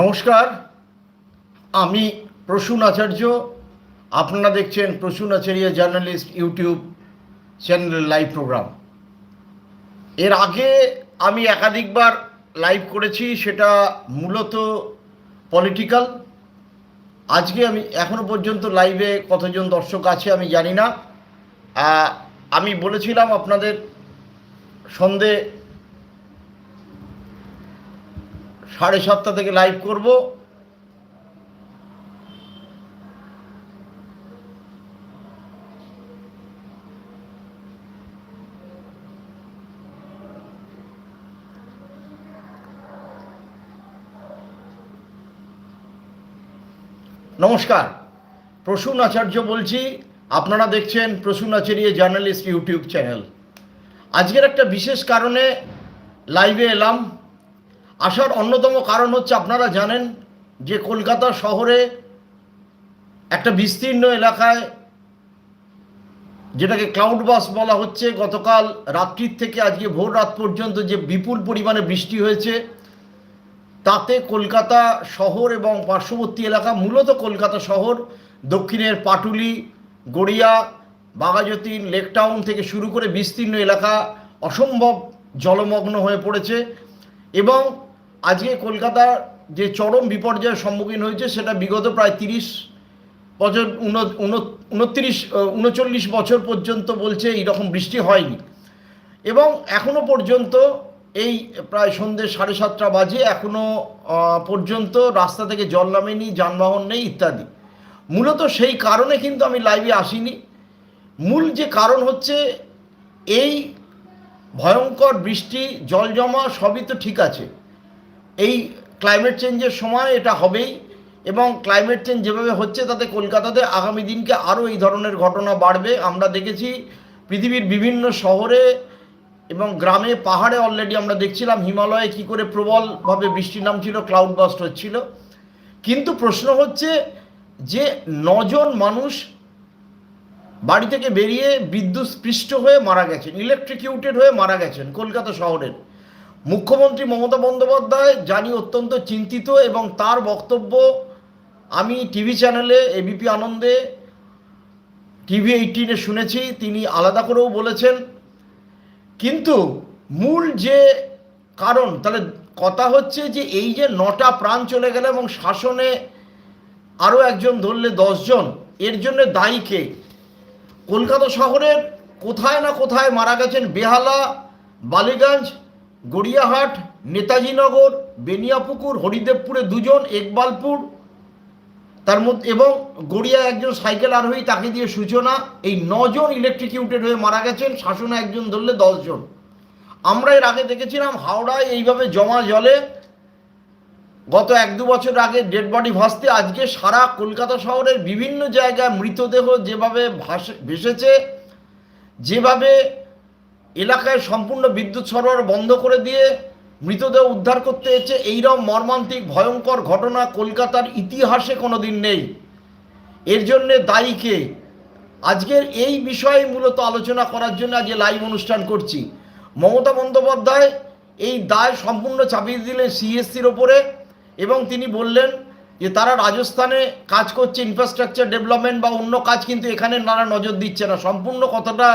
নমস্কার, আমি প্রসূন আচার্য। আপনারা দেখছেন প্রসূন আচার্য জার্নালিস্ট ইউটিউব চ্যানেলের লাইভ প্রোগ্রাম। এর আগে আমি একাধিকবার লাইভ করেছি, সেটা মূলত পলিটিক্যাল। আজকে আমি এখনও পর্যন্ত লাইভে কতজন দর্শক আছে আমি জানি না। আমি বলেছিলাম আপনাদের সন্ধে সাড়ে সাতটা থেকে লাইভ করব। নমস্কার, প্রসূন আচার্য বলছি। আপনারা দেখছেন Prasun Acharya journalist YouTube channel. আজকের একটা বিশেষ কারণে লাইভে এলাম। আসার অন্যতম কারণ হচ্ছে আপনারা জানেন যে কলকাতা শহরে একটা বিস্তীর্ণ এলাকায় যেটাকে ক্লাউড বাস বলা হচ্ছে, গতকাল রাত্রির থেকে আজকে ভোর রাত পর্যন্ত যে বিপুল পরিমাণে বৃষ্টি হয়েছে, তাতে কলকাতা শহর এবং পার্শ্ববর্তী এলাকা, মূলত কলকাতা শহর, দক্ষিণের পাটুলি, গড়িয়া, বাঘাযতীন লেকটাউন থেকে শুরু করে বিস্তীর্ণ এলাকা অসম্ভব জলমগ্ন হয়ে পড়েছে এবং আজকে কলকাতা যে চরম বিপর্যয়ের সম্মুখীন হয়েছে সেটা বিগত প্রায় তিরিশ বছর উন- উন- উনত্রিশ উনচল্লিশ বছর পর্যন্ত বলছে এইরকম বৃষ্টি হয়নি। এবং এখনও পর্যন্ত এই প্রায় সন্ধ্যে সাড়ে সাতটা বাজে এখনও আহ, পর্যন্ত রাস্তা থেকে জল নামেনি যানবাহন নেই ইত্যাদি। মূলত সেই কারণে কিন্তু আমি লাইভে আসিনি। মূল যে কারণ হচ্ছে এই ভয়ঙ্কর বৃষ্টি জল জমা সবই তো ঠিক আছে। এই ক্লাইমেট চেঞ্জের সময় এটা হবেই এবং ক্লাইমেট চেঞ্জ যেভাবে হচ্ছে তাতে কলকাতাতে আগামী দিনকে আরও এই ধরনের ঘটনা বাড়বে। আমরা দেখেছি পৃথিবীর বিভিন্ন শহরে এবং গ্রামে পাহাড়ে অলরেডি আমরা দেখছিলাম হিমালয়ে কি করে প্রবলভাবে বৃষ্টি নামছিল ক্লাউড বাস্ট হচ্ছিল। কিন্তু প্রশ্ন হচ্ছে যে নজন মানুষ বাড়ি থেকে বেরিয়ে বিদ্যুৎ স্পৃষ্ট হয়ে মারা গেছেন ইলেকট্রিকিউটেড হয়ে মারা গেছেন কলকাতা শহরের। মুখ্যমন্ত্রী মমতা বন্দ্যোপাধ্যায় জানি অত্যন্ত চিন্তিত এবং তার বক্তব্য, আমি টিভি চ্যানেলে এবিপি আনন্দে, টিভি এইটিনে শুনেছি, তিনি আলাদা করেও বলেছেন। কিন্তু মূল যে কারণ, তাহলে কথা হচ্ছে যে এই যে নটা প্রাণ চলে গেল এবং শাসনে আরও একজন ধরলে দশজন, এর জন্য দায়ী কে? কলকাতা শহরের কোথায় না কোথায় মারা গেছেন বেহালা, বালিগঞ্জ গড়িয়াহাট, নেতাজিনগর, বেনিয়াপুকুর, হরিদেবপুরে দুজন, একবালপুর, তার মধ্যে এবং গড়িয়া একজন সাইকেল আরোহী তাকে দিয়ে সূচনা। এই নজন ইলেকট্রিকিউটেড হয়ে মারা গেছেন, শাসনে একজন ধরলে দশজন। আমরা এর আগে দেখেছিলাম হাওড়ায় এইভাবে জমা জলে। গত এক দু বছর আগে ডেড বডি ভাসতে, আজকে সারা কলকাতা শহরের বিভিন্ন জায়গায় মৃতদেহ যেভাবে ভাসে, ভেসেছে, যেভাবে এলাকায় সম্পূর্ণ বিদ্যুৎ সরবরাহ বন্ধ করে দিয়ে মৃতদেহ উদ্ধার করতে এসেছে। এইরকম মর্মান্তিক, ভয়ঙ্কর ঘটনা কলকাতার ইতিহাসে কোনো দিন নেই। এর জন্যে দায়ী কে আজকের এই বিষয়ে মূলত আলোচনা করার জন্য আজকে লাইভ অনুষ্ঠান করছি। মমতা বন্দ্যোপাধ্যায় এই দায় সম্পূর্ণ চাপিয়ে দিলেন সিএসসির ওপরে এবং তিনি বললেন যে তারা রাজস্থানে কাজ করছে ইনফ্রাস্ট্রাকচার ডেভেলপমেন্ট বা অন্য কাজ, কিন্তু এখানে নানা নজর দিচ্ছে না। সম্পূর্ণ কথাটা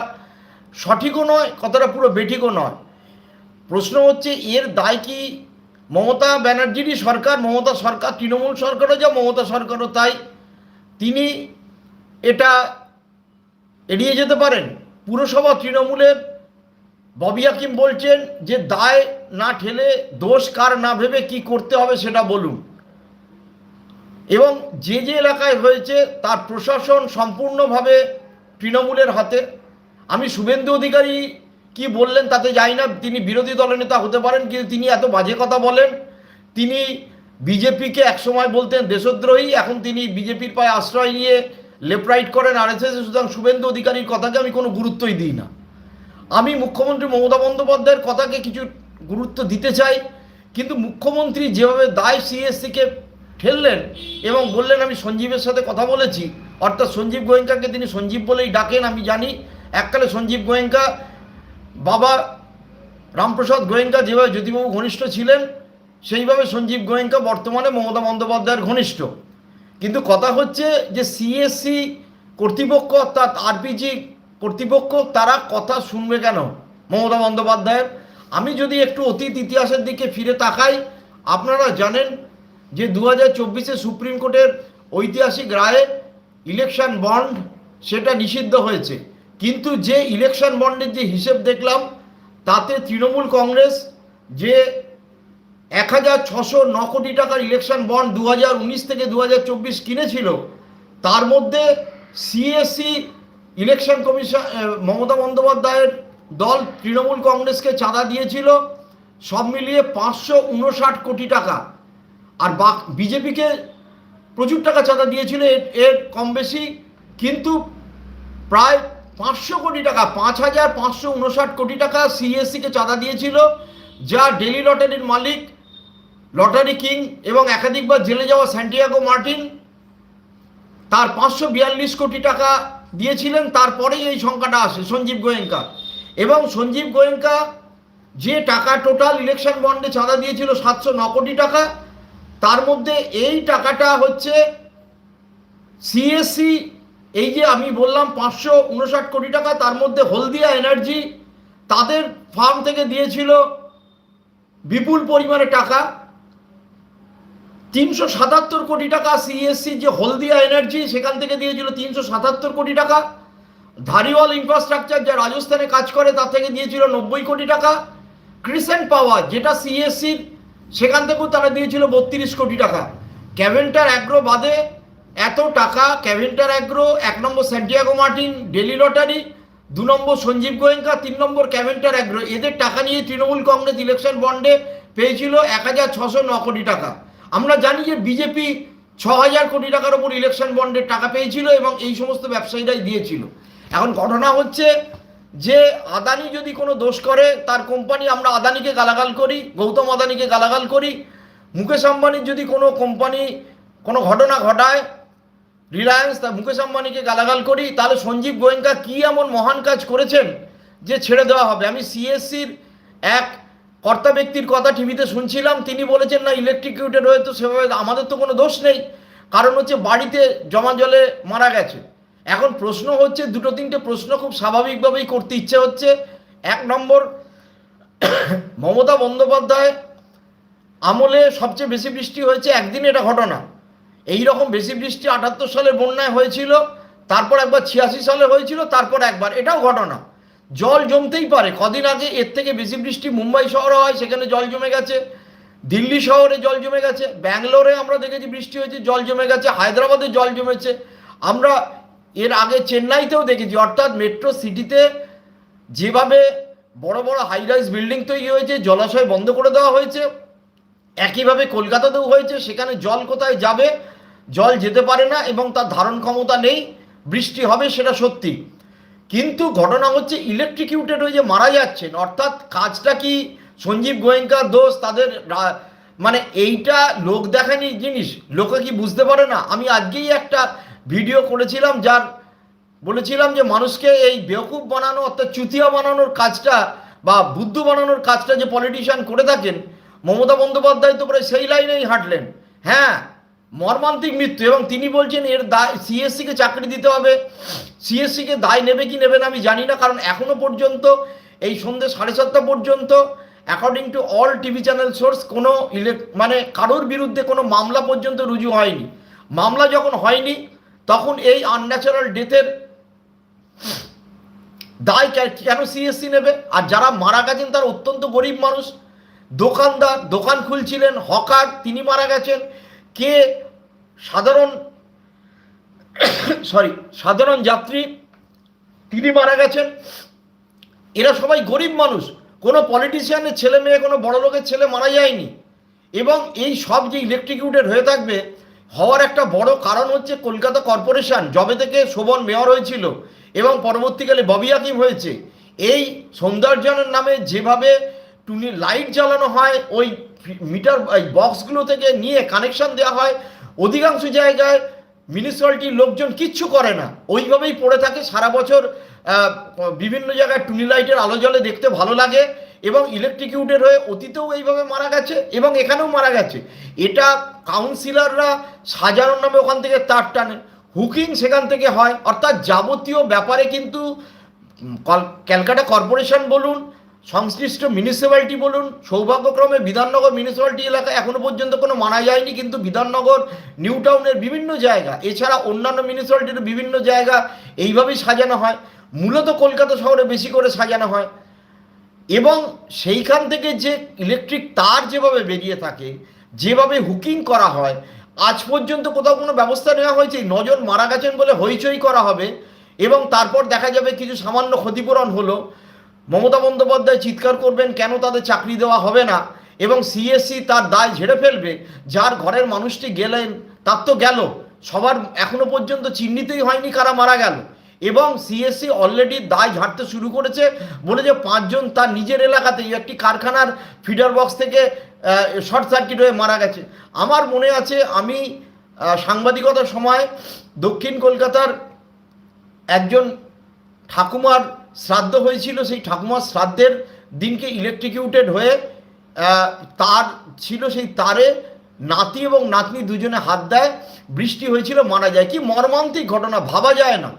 সঠিকও নয় কতটা পুরো বেঠিকও নয়। প্রশ্ন হচ্ছে, এর দায় কি মমতা ব্যানার্জিরই সরকার? মমতা সরকার, তৃণমূল সরকারও যা, মমতা সরকারও তাই। তিনি এটা এড়িয়ে যেতে পারেন। পুরসভা তৃণমূলের ববি হাকিম বলছেন যে, দায় না ঠেলে দোষ কার না ভেবে কি করতে হবে সেটা বলুন। এবং যে যে এলাকায় হয়েছে, তার প্রশাসন সম্পূর্ণভাবে তৃণমূলের হাতে। আমি শুভেন্দু অধিকারী কি বললেন তাতে যাই না, তিনি বিরোধী দলের নেতা হতে পারেন, কিন্তু তিনি এত বাজে কথা বলেন। তিনি বিজেপিকে একসময় বলতেন দেশদ্রোহী, এখন তিনি বিজেপির পায়ে আশ্রয় নিয়ে লেফট রাইট করেন আর এস সুতরাং শুভেন্দু অধিকারীর কথাকে আমি কোনো গুরুত্বই দিই না। আমি মুখ্যমন্ত্রী মমতা বন্দ্যোপাধ্যায়ের কথাকে কিছু গুরুত্ব দিতে চাই, কিন্তু মুখ্যমন্ত্রী যেভাবে দায় সিএসসিকে ঠেললেন এবং বললেন আমি সঞ্জীবের সাথে কথা বলেছি, অর্থাৎ সঞ্জীব গোয়েঙ্কাকে তিনি সঞ্জীব বলেই ডাকেন, আমি জানি এককালে সঞ্জীব গোয়েঙ্কা, বাবা রামপ্রসাদ গোয়েঙ্কা যেভাবে জ্যোতিবাবু ঘনিষ্ঠ ছিলেন, সেইভাবে সঞ্জীব গোয়েঙ্কা বর্তমানে মমতা বন্দ্যোপাধ্যায়ের ঘনিষ্ঠ। কিন্তু কথা হচ্ছে যে সিএসসি কর্তৃপক্ষ অর্থাৎ আরপিজি কর্তৃপক্ষ, তারা কথা শুনবে কেন মমতা বন্দ্যোপাধ্যায়ের? আমি যদি একটু অতীত ইতিহাসের দিকে ফিরে তাকাই, আপনারা জানেন যে দু হাজার চব্বিশে সুপ্রিম কোর্টের ঐতিহাসিক রায়ে ইলেকশন বন্ড সেটা নিষিদ্ধ হয়েছে। কিন্তু যে ইলেকশন বন্ডের যে হিসেব দেখলাম, তাতে তৃণমূল কংগ্রেস যে এক হাজার ছশো ন কোটি টাকার ইলেকশন বন্ড দু হাজার উনিশ থেকে দু হাজার চব্বিশ কিনেছিল, তার মধ্যে সিএসসি ইলেকশন কমিশন মমতা বন্দ্যোপাধ্যায়ের দল তৃণমূল কংগ্রেসকে চাঁদা দিয়েছিল, সব মিলিয়ে পাঁচশো উনষাট কোটি টাকা। আর বা, বিজেপিকে প্রচুর টাকা চাঁদা দিয়েছিল, এর এর কম বেশি, কিন্তু প্রায় পাঁচশো কোটি টাকা, পাঁচ হাজার পাঁচশো উনষাট কোটি টাকা সিএসসিকে চাঁদা দিয়েছিল, যা ডেলি লটারির মালিক লটারি কিং এবং একাধিকবার জেলে যাওয়া স্যান্টিয়াগো মার্টিন তার পাঁচশো বিয়াল্লিশ কোটি টাকা দিয়েছিলেন। তারপরেই এই সংখ্যাটা আসে, সঞ্জীব গোয়েঙ্কা। এবং সঞ্জীব গোয়েঙ্কা যে টাকা টোটাল ইলেকশন বন্ডে চাঁদা দিয়েছিল সাতশো ন কোটি টাকা, তার মধ্যে এই টাকাটা হচ্ছে সিএসসি এই যে আমি বললাম পাঁচশো উনষাট কোটি টাকা, তার মধ্যে হলদিয়া এনার্জি তাদের ফার্ম থেকে দিয়েছিল বিপুল পরিমাণে টাকা। তিনশো সাতাত্তর কোটি টাকা সিএসসি যে হলদিয়া এনার্জি, সেখান থেকে দিয়েছিল তিনশো সাতাত্তর কোটি টাকা। ধারিওয়াল ইনফ্রাস্ট্রাকচার যা রাজস্থানে কাজ করে, তার থেকে দিয়েছিল নব্বই কোটি টাকা। ক্রিসেন্ট পাওয়ার যেটা সিএসসির সেখান থেকেও তারা দিয়েছিল বত্রিশ কোটি টাকা। ক্যাভেন্টার অ্যাগ্রো বাদে এত টাকা ক্যাভেন্টার অ্যাগ্রো এক number Santiago Martin daily lottery দু নম্বর সঞ্জীব গোয়েঙ্কা, তিন নম্বর ক্যাভেন্টার অ্যাগ্রো এদের টাকা নিয়ে তৃণমূল কংগ্রেস ইলেকশন বন্ডে পেয়েছিল এক হাজার ছশো ন কোটি টাকা। আমরা জানি যে বিজেপি ছ হাজার কোটি টাকার ওপর ইলেকশন বন্ডের টাকা পেয়েছিল এবং এই সমস্ত ব্যবসায়ীরাই দিয়েছিল। এখন ঘটনা হচ্ছে যে আদানি যদি কোনো দোষ করে, তার কোম্পানি আমরা আদানিকে গালাগাল করি, গৌতম আদানিকে গালাগাল করি। মুকেশ আম্বানির যদি কোনো কোম্পানি কোনো ঘটনা ঘটায় রিলায়েন্স তা মুকেশ আম্বানিকে গালাগাল করি, তাহলে সঞ্জীব গোয়েঙ্কা কি এমন মহান কাজ করেছেন যে ছেড়ে দেওয়া হবে? আমি সিএসসির এক কর্তা ব্যক্তির কথা টিভিতে শুনছিলাম, তিনি বলেছেন, না ইলেকট্রিকিউটেড হয়ে তো সেভাবে আমাদের তো কোনো দোষ নেই। কারণ হচ্ছে বাড়িতে জমা জলে মারা গেছে। এখন প্রশ্ন হচ্ছে, দুটো তিনটে প্রশ্ন খুব স্বাভাবিকভাবেই করতে ইচ্ছে হচ্ছে। এক নম্বর, মমতা বন্দ্যোপাধ্যায় আমলে সবচেয়ে বেশি বৃষ্টি হয়েছে একদিন, এটা ঘটনা। এই রকম বেশি বৃষ্টি আটাত্তর সালে বন্যায় হয়েছিল, তারপর একবার ছিয়াশি সালে হয়েছিল, তারপর একবার। এটাও ঘটনা। জল জমতেই পারে। কদিন আগে এর থেকে বেশি বৃষ্টি মুম্বাই শহরে হয়, সেখানে জল জমে গেছে। দিল্লি শহরে জল জমে গেছে। ব্যাঙ্গালোরে আমরা দেখেছি বৃষ্টি হয়েছে, জল জমে গেছে। হায়দ্রাবাদে জল জমেছে। আমরা এর আগে চেন্নাইতেও দেখেছি, অর্থাৎ মেট্রো সিটিতে যেভাবে বড় বড় হাই রাইজ বিল্ডিং তৈরি হয়েছে, জলাশয় বন্ধ করে দেওয়া হয়েছে, একইভাবে কলকাতাতেও হয়েছে, সেখানে জল কোথায় যাবে জল যেতে পারে না এবং তার ধারণ ক্ষমতা নেই, বৃষ্টি হবে সেটা সত্যি। কিন্তু ঘটনা হচ্ছে ইলেকট্রিকিউটেড হয়ে যে মারা যাচ্ছেন, অর্থাৎ কাজটা কি সঞ্জীব গোয়েঙ্কার দোষ, তাদের মানে এইটা লোক দেখানি জিনিস, লোকে কি বুঝতে পারে না? আমি আজকেই একটা ভিডিও করেছিলাম যার, বলেছিলাম যে মানুষকে এই বেওকুব বানানো, অর্থাৎ চুতিয়া বানানোর কাজটা বা বুদ্ধ বানানোর কাজটা যে পলিটিশিয়ান করে থাকেন, মমতা বন্দ্যোপাধ্যায় তো প্রায় সেই লাইনেই হাঁটলেন। হ্যাঁ মর্মান্তিক মৃত্যু এবং তিনি বলছেন, এর দায় সিএসসিকে চাকরি দিতে হবে। সিএসসিকে দায় নেবে কি নেবে না আমি জানি না, কারণ এখনও পর্যন্ত, এই সন্ধ্যে সাড়ে সাতটা পর্যন্ত according to all TV channel source কোনো ইলেক মানে কারোর বিরুদ্ধে কোনো মামলা পর্যন্ত রুজু হয়নি। মামলা যখন হয়নি, তখন এই আনন্যাচারাল ডেথের দায় কেন সিএসসি নেবে? আর যারা মারা গেছেন, তারা অত্যন্ত গরিব মানুষ। দোকানদার, দোকান খুলছিলেন, হকার, তিনি মারা গেছেন। কে সাধারণ সরি সাধারণ যাত্রী, তিনি মারা গেছেন। এরা সবাই গরিব মানুষ। কোনো পলিটিশিয়ানের ছেলে মেয়ে, কোনো বড় লোকের ছেলে মারা যায়নি। এবং এই সব যে ইলেকট্রিকিউটেড হয়ে থাকবে, হওয়ার একটা বড় কারণ হচ্ছে কলকাতা কর্পোরেশন জবে থেকে শোভন মেয়র হয়েছিল এবং পরবর্তীকালে ববি হাকিম হয়েছে। এই সৌন্দর্যনের নামে যেভাবে টুনি, লাইট জ্বালানো হয়, ওই মিটার, এই বক্সগুলো থেকে নিয়ে কানেকশন দেওয়া হয়। অধিকাংশ জায়গায় মিউনিসিপ্যালিটির লোকজন কিচ্ছু করে না। ওইভাবেই পড়ে থাকে সারা বছর বিভিন্ন জায়গায় টুনি লাইটের আলো জলে দেখতে ভালো লাগে এবং ইলেকট্রিকিউটেড হয়ে অতীতেও এইভাবে মারা গেছে এবং এখানেও মারা গেছে। এটা কাউন্সিলররা সাজানোর নামে ওখান থেকে তার টানে। হুকিং সেখান থেকে হয়। অর্থাৎ যাবতীয় ব্যাপারে কিন্তু ক্যালকাটা কর্পোরেশন বলুন সংশ্লিষ্ট মিউনিসিপ্যালিটি বলুন, সৌভাগ্যক্রমে বিধাননগর মিউনিসিপ্যালিটি এলাকা এখনও পর্যন্ত কোনো মানা যায়নি, কিন্তু বিধাননগর নিউ টাউনের বিভিন্ন জায়গা, এছাড়া অন্যান্য মিউনিসিপ্যালিটির বিভিন্ন জায়গা এইভাবেই সাজানো হয়। মূলত কলকাতা শহরে বেশি করে সাজানো হয়। এবং সেইখান থেকে যে ইলেকট্রিক তার যেভাবে বেরিয়ে থাকে, যেভাবে হুকিং করা হয়, আজ পর্যন্ত কোথাও কোনো ব্যবস্থা নেওয়া হয়েছে নজন মারা গেছেন বলে হইচই করা হবে। এবং তারপর দেখা যাবে কিছু সামান্য ক্ষতিপূরণ হলো। মমতা বন্দ্যোপাধ্যায় চিৎকার করবেন, কেন তাদের চাকরি দেওয়া হবে না? এবং সিএসসি তার দায় ঝেড়ে ফেলবে, যার ঘরের মানুষটি গেলেন, তার তো গেল। সবার এখনও পর্যন্ত চিহ্নিতই হয়নি কারা মারা গেল। এবং সিএসসি অলরেডি দায় ঝাড়তে শুরু করেছে বলে যে পাঁচজন তার নিজের এলাকাতেই একটি কারখানার ফিডার বক্স থেকে শর্ট সার্কিট হয়ে মারা গেছে। আমার মনে আছে আমি সাংবাদিকতার সময় দক্ষিণ কলকাতার একজন ঠাকুমার শ্রাদ্ধ হয়েছিল, সেই ঠাকুমার শ্রাদ্ধের দিনকে ইলেকট্রিকিউটেড হয়ে তার ছিল সেই তারে নাতি এবং নাতনি দুজনে হাত দেয়, বৃষ্টি হয়েছিল, মারা যায়। কি মর্মান্তিক ঘটনা, ভাবা যায় না।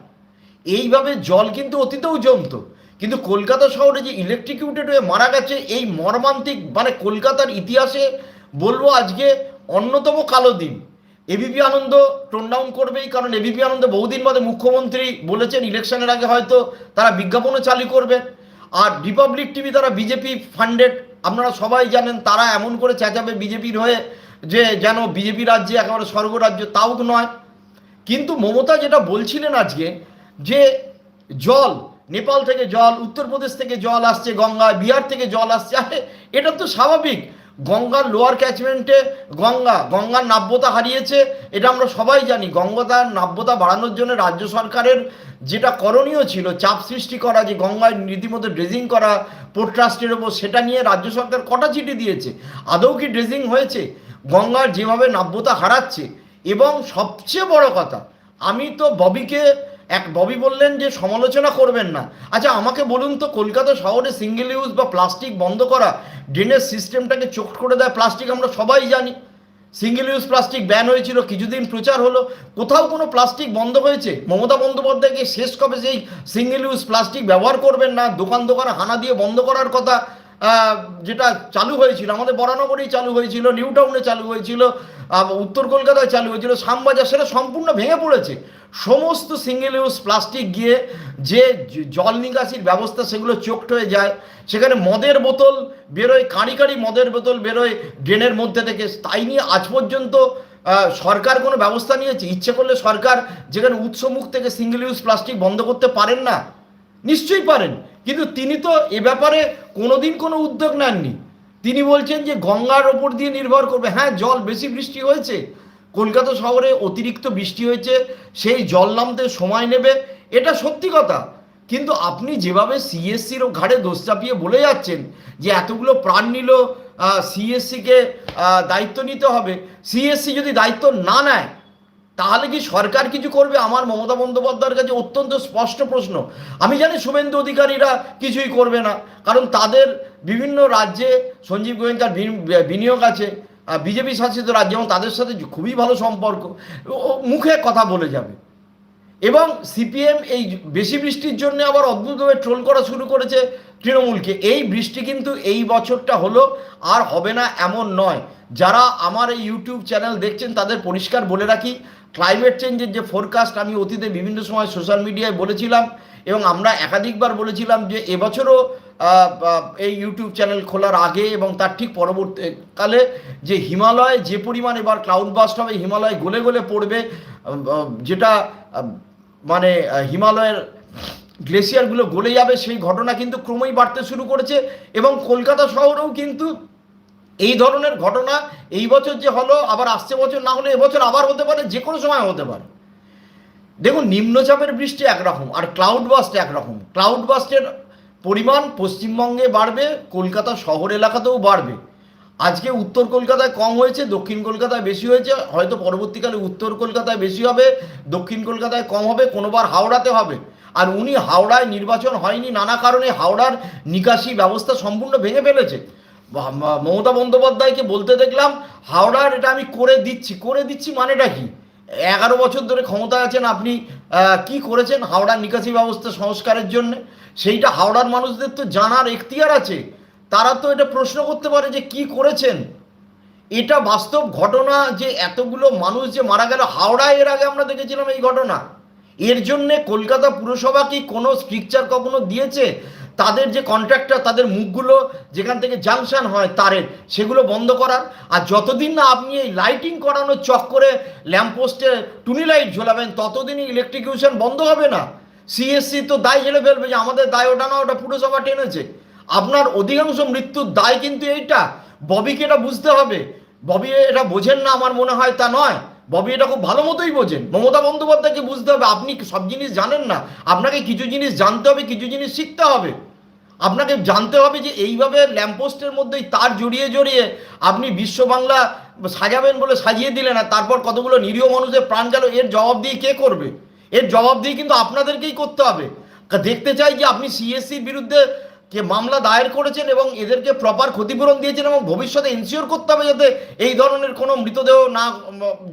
এইভাবে জল কিন্তু অতীতেও জমতো। কিন্তু কলকাতা শহরে যে ইলেকট্রিকিউটেড হয়ে মারা গেছে, এই মর্মান্তিক মানে কলকাতার ইতিহাসে বলব আজকে অন্যতম কালো দিন। এবিপি আনন্দ টোন ডাউন করবেই, কারণ এবিপি আনন্দ বহুদিন বাদে মুখ্যমন্ত্রী বলেছেন ইলেকশনের আগে হয়তো তারা বিজ্ঞাপনও চালু করবে। আর রিপাবলিক টিভি তারা বিজেপি ফান্ডেড আপনারা সবাই জানেন তারা এমন করে চেঁচাবে বিজেপির হয়ে যে যেন বিজেপি রাজ্যে একেবারে স্বর্গরাজ্য তাও নয়। কিন্তু মমতা যেটা বলছিলেন আজকে, যে জল, নেপাল থেকে জল, উত্তরপ্রদেশ থেকে জল আসছে, গঙ্গায়, বিহার থেকে জল আসছে এটা তো স্বাভাবিক। গঙ্গার লোয়ার ক্যাচমেন্টে গঙ্গা, গঙ্গার নাব্যতা হারিয়েছে, এটা আমরা সবাই জানি। গঙ্গার নাব্যতা বাড়ানোর জন্য রাজ্য সরকারের যেটা করণীয় ছিল, চাপ সৃষ্টি করা, যে গঙ্গায় রীতিমতো ড্রেজিং করা পোর্ট ট্রাস্টের ওপর, সেটা নিয়ে রাজ্য সরকার কটা চিঠি দিয়েছে? আদৌ কি ড্রেজিং হয়েছে? গঙ্গার যেভাবে নাব্যতা হারাচ্ছে, এবং সবচেয়ে বড় কথা, আমি তো ববিকে এক ববি বললেন যে সমালোচনা করবেন না। আচ্ছা আমাকে বলুন তো, কলকাতা শহরে সিঙ্গেল ইউজ বা প্লাস্টিক বন্ধ করা ড্রেনের সিস্টেমটাকে চোখ করে দেয় প্লাস্টিক আমরা সবাই জানি। সিঙ্গেল ইউজ প্লাস্টিক ব্যান হয়েছিল, কিছুদিন প্রচার হলো। কোথাও কোনো প্লাস্টিক বন্ধ হয়েছে? মমতা বন্দ্যোপাধ্যায়কে শেষ কবে সেই সিঙ্গেল ইউজ প্লাস্টিক ব্যবহার করবেন না? দোকান দোকানে হানা দিয়ে বন্ধ করার কথা যেটা চালু হয়েছিল, আমাদের বরানগরেই চালু হয়েছিল নিউ টাউনে চালু হয়েছিল। উত্তর কলকাতায় চালু হয়েছিল। শ্যামবাজার সেটা সম্পূর্ণ ভেঙে পড়েছে। সমস্ত সিঙ্গেল ইউজ প্লাস্টিক গিয়ে যে জল নিকাশির ব্যবস্থা, সেগুলো চোখট হয়ে যায়। সেখানে মদের বোতল বেরোয়, কাঁড়ি কাঁড়ি মদের বোতল বেরোয় ড্রেনের মধ্যে থেকে। তাই নিয়ে আজ পর্যন্ত সরকার কোনো ব্যবস্থা নিয়েছে? ইচ্ছে করলে সরকার যেখানে উৎসমুখ থেকে সিঙ্গেল ইউজ প্লাস্টিক বন্ধ করতে পারেন না, নিশ্চয়ই পারেন। কিন্তু তিনি তো এ ব্যাপারে কোনোদিন কোনো উদ্যোগ নেননি। তিনি বলছেন যে গঙ্গার ওপর দিয়ে নির্ভর করবে। হ্যাঁ জল বেশি বৃষ্টি হয়েছে। কলকাতা শহরে অতিরিক্ত বৃষ্টি হয়েছে, সেই জল নামতে সময় নেবে, এটা সত্যি কথা। কিন্তু আপনি যেভাবে সিএসসির ঘাড়ে দোষ চাপিয়ে বলে যাচ্ছেন যে এতগুলো প্রাণ নিল সিএসসিকে দায়িত্ব নিতে হবে সিএসসি যদি দায়িত্ব না নেয় তাহলে কি সরকার কিছু করবে? আমার মমতা বন্দ্যোপাধ্যায়ের কাছে অত্যন্ত স্পষ্ট প্রশ্ন। আমি জানি শুভেন্দু অধিকারীরা কিছুই করবে না। কারণ তাদের বিভিন্ন রাজ্যে সঞ্জীব গোয়েঙ্কার বিনিয়োগ আছে বিজেপি শাসিত রাজ্য, এবং তাদের সাথে খুবই ভালো সম্পর্ক। মুখে কথা বলে যাবে। এবং সিপিএম এই বেশি বৃষ্টির জন্য আবার অদ্ভুতভাবে ট্রোল করা শুরু করেছে তৃণমূলকে। এই বৃষ্টি কিন্তু এই বছরটা হলো আর হবে না এমন নয়। যারা আমার এই ইউটিউব চ্যানেল দেখছেন, তাদের পরিষ্কার বলে রাখি ক্লাইমেট চেঞ্জের যে ফোরকাস্ট আমি অতীতে বিভিন্ন সময় সোশ্যাল মিডিয়ায় বলেছিলাম এবং আমরা একাধিকবার বলেছিলাম যে এবছরও এই ইউটিউব চ্যানেল খোলার আগে এবং তার ঠিক পরবর্তীকালে যে হিমালয়, যে পরিমাণ এবার ক্লাউড বাস্ট হবে, হিমালয় গলে গলে পড়বে যেটা মানে হিমালয়ের গ্লেসিয়ারগুলো গলে যাবে, সেই ঘটনা কিন্তু ক্রমেই বাড়তে শুরু করেছে এবং কলকাতা শহরেও কিন্তু এই ধরনের ঘটনা এই বছর যে হলো, আবার আসছে বছর, না হলে এবছর আবার হতে পারে, যে কোনো সময় হতে পারে। দেখুন, নিম্নচাপের বৃষ্টি একরকম, আর ক্লাউড বাস্ট একরকম। ক্লাউড বাস্টের পরিমাণ পশ্চিমবঙ্গে বাড়বে, কলকাতা শহর এলাকাতেও বাড়বে। আজকে উত্তর কলকাতায় কম হয়েছে, দক্ষিণ কলকাতায় বেশি হয়েছে, হয়তো পরবর্তীকালে উত্তর কলকাতায় বেশি হবে, দক্ষিণ কলকাতায় কম হবে, কোনোবার হাওড়াতে হবে। আর উনি হাওড়ায় নির্বাচন হয়নি, নানা কারণে হাওড়ার নিকাশি ব্যবস্থা সম্পূর্ণ ভেঙে ফেলেছে। মমতা বন্দ্যোপাধ্যায়কে বলতে দেখলাম হাওড়ার এটা আমি করে দিচ্ছি করে দিচ্ছি মানেটা কি? এগারো বছর ধরে ক্ষমতায় আছেন আপনি কি করেছেন হাওড়ার নিকাশি ব্যবস্থা সংস্কারের জন্য? সেইটা হাওড়ার মানুষদের তো জানার এখতিয়ার আছে। তারা তো এটা প্রশ্ন করতে পারে যে কি করেছেন? এটা বাস্তব ঘটনা যে এতগুলো মানুষ যে মারা গেল হাওড়ায় এর আগে আমরা দেখেছিলাম এই ঘটনা। এর জন্যে কলকাতা পুরসভা কি কোনো স্ট্রিকচার কখনো দিয়েছে? তাদের যে কন্ট্রাক্টর তাদের মুখগুলো যেখান থেকে জাংশন হয় তারের, সেগুলো বন্ধ করার। আর যতদিন না আপনি এই লাইটিং করানোর চক করে ল্যাম্পপোস্টে টুনি লাইট ঝোলাবেন, ততদিনই ইলেকট্রিকিউশন বন্ধ হবে না। সিএসসি তো দায় ঝেড়ে ফেলবে যে আমাদের দায় ওটা না, ওটা পুরসভা টেনেছে। আপনার অধিকাংশ মৃত্যুর দায় কিন্তু এইটা। ববিকে এটা বুঝতে হবে। ববি এটা বোঝেন না, আমার মনে হয় তা নয়। ববি এটা খুব ভালো মতোই বোঝেন। মমতা বন্দ্যোপাধ্যায়কে বুঝতে হবে, আপনি সব জিনিস জানেন না। আপনাকে কিছু জিনিস জানতে হবে, কিছু জিনিস শিখতে হবে। আপনাকে জানতে হবে যে এইভাবে ল্যাম্পপোস্টের মধ্যেই তার জড়িয়ে জড়িয়ে আপনি বিশ্ব বাংলা সাজাবেন বলে সাজিয়ে দিলেন আর তারপর কতগুলো নিরীহ মানুষের প্রাণ গেল, এর জবাব দিয়ে কে করবে? এর জবাব দিয়ে কিন্তু আপনাদেরকেই করতে হবে। দেখতে চাই যে আপনি সিএসসির বিরুদ্ধে কে মামলা দায়ের করেছেন এবং এদেরকে প্রপার ক্ষতিপূরণ দিয়েছেন এবং ভবিষ্যতে এনশিওর করতে হবে যাতে এই ধরনের কোনো মৃতদেহ না,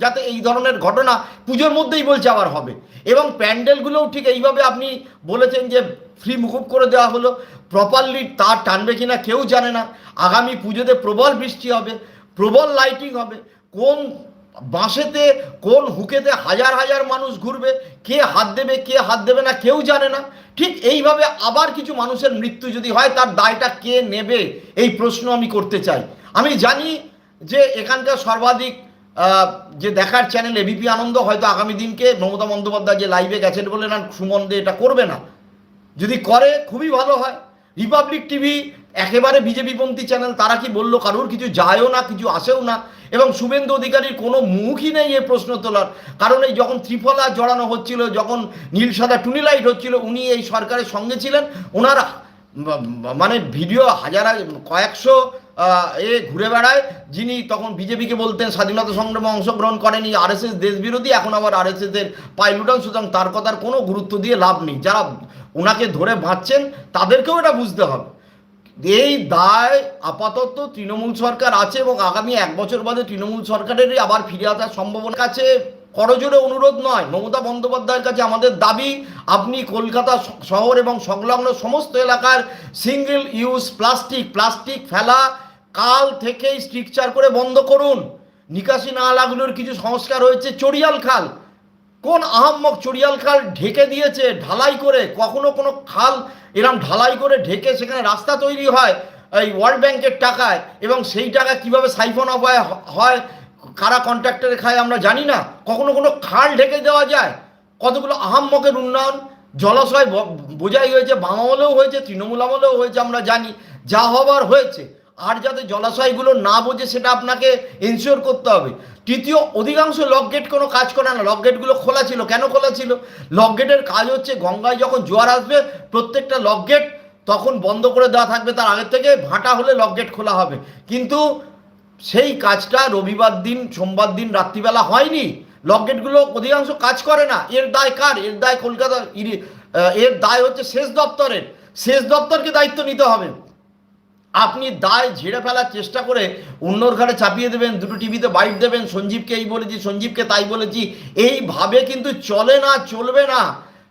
যাতে এই ধরনের ঘটনা পুজোর মধ্যেই বলছে আবার হবে। এবং প্যান্ডেলগুলোও ঠিক এইভাবে আপনি বলেছেন যে ফ্রি মুকুব করে দেওয়া হলো। প্রপারলি তার টানবে কিনা কেউ জানে না। আগামী পুজোতে প্রবল বৃষ্টি হবে, প্রবল লাইটিং হবে। কোন বাঁশেতে কোন হুকেতে হাজার হাজার মানুষ ঘুরবে, কে হাত দেবে, কে হাত দেবে না, কেউ জানে না। ঠিক এইভাবে আবার কিছু মানুষের মৃত্যু যদি হয়, তার দায়টা কে নেবে? এই প্রশ্ন আমি করতে চাই। আমি জানি যে এখানকার সর্বাধিক যে দেখার চ্যানেল এবিপি আনন্দ, হয়তো আগামী দিনকে মমতা বন্দ্যোপাধ্যায় যে লাইভে গেছেন বলে না, সুমন এটা করবে না। যদি করে, খুবই ভালো হয়। রিপাবলিক টিভি একেবারে বিজেপিপন্থী চ্যানেল তারা কি বলল কারোর? কিছু যায়ও না, কিছু আসেও না। এবং শুভেন্দু অধিকারীর কোনো মুখই নেই এই প্রশ্ন তোলার। কারণ এই যখন ত্রিফলা জড়ানো হচ্ছিল, যখন নীল সাদা টুনি লাইট হচ্ছিল, উনি এই সরকারের সঙ্গে ছিলেন। ওনার মানে ভিডিও হাজার, কয়েকশো এ ঘুরে বেড়ায়। যিনি তখন বিজেপিকে বলতেন, স্বাধীনতা সংগ্রামে অংশগ্রহণ করেনি, আরএসএস দেশ বিরোধী এখন আবার আরএসএস এর পাইলুটান সুতরাং তার কথার কোনো গুরুত্ব দিয়ে লাভ নেই। যারা ওনাকে ধরে বাঁচছেন তাদেরকেও এটা বুঝতে হবে। এই দায় আপাতত তৃণমূল সরকার আছে এবং আগামী এক বছর বাদে তৃণমূল সরকারেরই আবার ফিরে আসার সম্ভাবনা কাছে করজোরে অনুরোধ নয়, মমতা বন্দ্যোপাধ্যায়ের কাছে আমাদের দাবি, আপনি কলকাতা শহর এবং সংলগ্ন সমস্ত এলাকার সিঙ্গেল ইউজ প্লাস্টিক প্লাস্টিক ফেলা কাল থেকেই স্ট্রিকচার করে বন্ধ করুন। নিকাশি নালাগুলোর কিছু সংস্কার হয়েছে, চড়িয়াল খাল। কোন আহাম্মক চড়িয়াল খাল ঢেকে দিয়েছে, ঢালাই করে? কখনো কোনো খাল এরম ঢালাই করে ঢেকে সেখানে রাস্তা তৈরি হয়, এই ওয়ার্ল্ড ব্যাংকের টাকায়? এবং সেই টাকা কীভাবে সাইফন অফ হয় কারা কন্ট্রাক্টরে খায় আমরা জানি না। কখনো কোনো খাল ঢেকে দেওয়া যায়? কতগুলো আহাম্মকের উন্নয়ন? জলাশয় বোঝাই হয়েছে, বাম আমলেও হয়েছে, তৃণমূল আমলেও হয়েছে, আমরা জানি। যা হবার হয়েছে। আর যাতে জলাশয়গুলো না বোঝে, সেটা আপনাকে এনশিওর করতে হবে। তৃতীয়, অধিকাংশ লক গেট কোনো কাজ করে না। লক গেটগুলো খোলা ছিল। কেন খোলা ছিল? লক গেটের কাজ হচ্ছে গঙ্গায় যখন জোয়ার আসবে, প্রত্যেকটা লক গেট তখন বন্ধ করে দেওয়া থাকবে। তার আগের থেকে ভাটা হলে লক গেট খোলা হবে। কিন্তু সেই কাজটা রবিবার দিন, সোমবার দিন, রাত্রিবেলা হয়নি। লক গেটগুলো অধিকাংশ কাজ করে না। এর দায় কার? এর দায় কলকাতা এর দায় হচ্ছে শেষ দপ্তরের। শেষ দপ্তরকে দায়িত্ব নিতে হবে। আপনি দায় ঝেড়ে ফেলার চেষ্টা করে অন্যর ঘাড়ে চাপিয়ে দেবেন, দুটো টিভিতে বাইট দেবেন, সঞ্জীবকে এই বলেছি, সঞ্জীবকে তাই বলেছি। এইভাবে কিন্তু চলে না, চলবে না।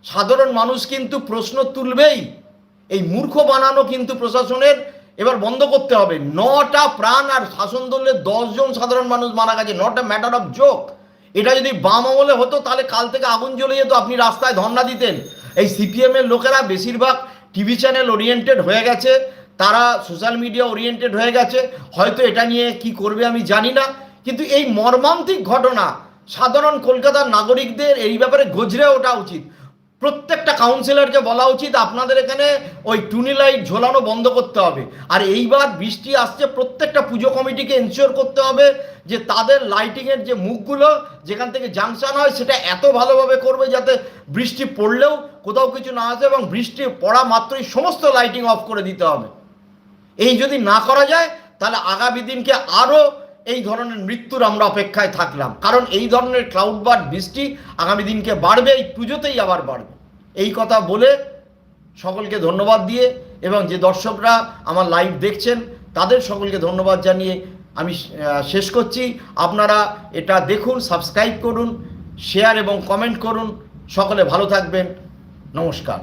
সাধারণ মানুষ কিন্তু প্রশ্ন তুলবেই। এই মূর্খ বানানো কিন্তু প্রশাসনের এবার বন্ধ করতে হবে। নটা প্রাণ আর শাসন দলের দশজন সাধারণ মানুষ মারা গেছে। নট ম্যাটার অফ জোক এটা যদি বাম আমলে হতো, তাহলে কাল থেকে আগুন জ্বলে যেত, আপনি রাস্তায় ধর্ণা দিতেন। এই সিপিএম এর লোকেরা বেশিরভাগ টিভি চ্যানেল ওরিয়েন্টেড হয়ে গেছে। তারা সোশ্যাল মিডিয়া ওরিয়েন্টেড হয়ে গেছে, হয়তো এটা নিয়ে কি করবে আমি জানি না, কিন্তু এই মর্মান্তিক ঘটনা সাধারণ কলকাতার নাগরিকদের এই ব্যাপারে গজরে ওঠা উচিত। প্রত্যেকটা কাউন্সিলরকে বলা উচিত, আপনাদের এখানে ওই টুনি লাইট ঝোলানো বন্ধ করতে হবে। আর এইবার বৃষ্টি আসছে, প্রত্যেকটা পুজো কমিটিকে এনশিওর করতে হবে যে তাদের লাইটিংয়ের যে মুখগুলো, যেখান থেকে জাংশন হয়, সেটা এত ভালোভাবে করবে যাতে বৃষ্টি পড়লেও কোথাও কিছু না আসে এবং বৃষ্টি পড়া মাত্রই সমস্ত লাইটিং অফ করে দিতে হবে। এই যদি না করা যায়, তাহলে আগামী দিনকে আরও এই ধরনের মৃত্যুর আমরা অপেক্ষায় থাকলাম। কারণ এই ধরনের ক্লাউড বার্ড বৃষ্টি আগামী দিনকে বাড়বে, এই পুজোতেই আবার বাড়বে। এই কথা বলে সকলকে ধন্যবাদ দিয়ে এবং যে দর্শকরা আমার লাইভ দেখছেন, তাদের সকলকে ধন্যবাদ জানিয়ে আমি শেষ করছি। আপনারা এটা দেখুন সাবস্ক্রাইব করুন শেয়ার এবং কমেন্ট করুন। সকলে ভালো থাকবেন। নমস্কার।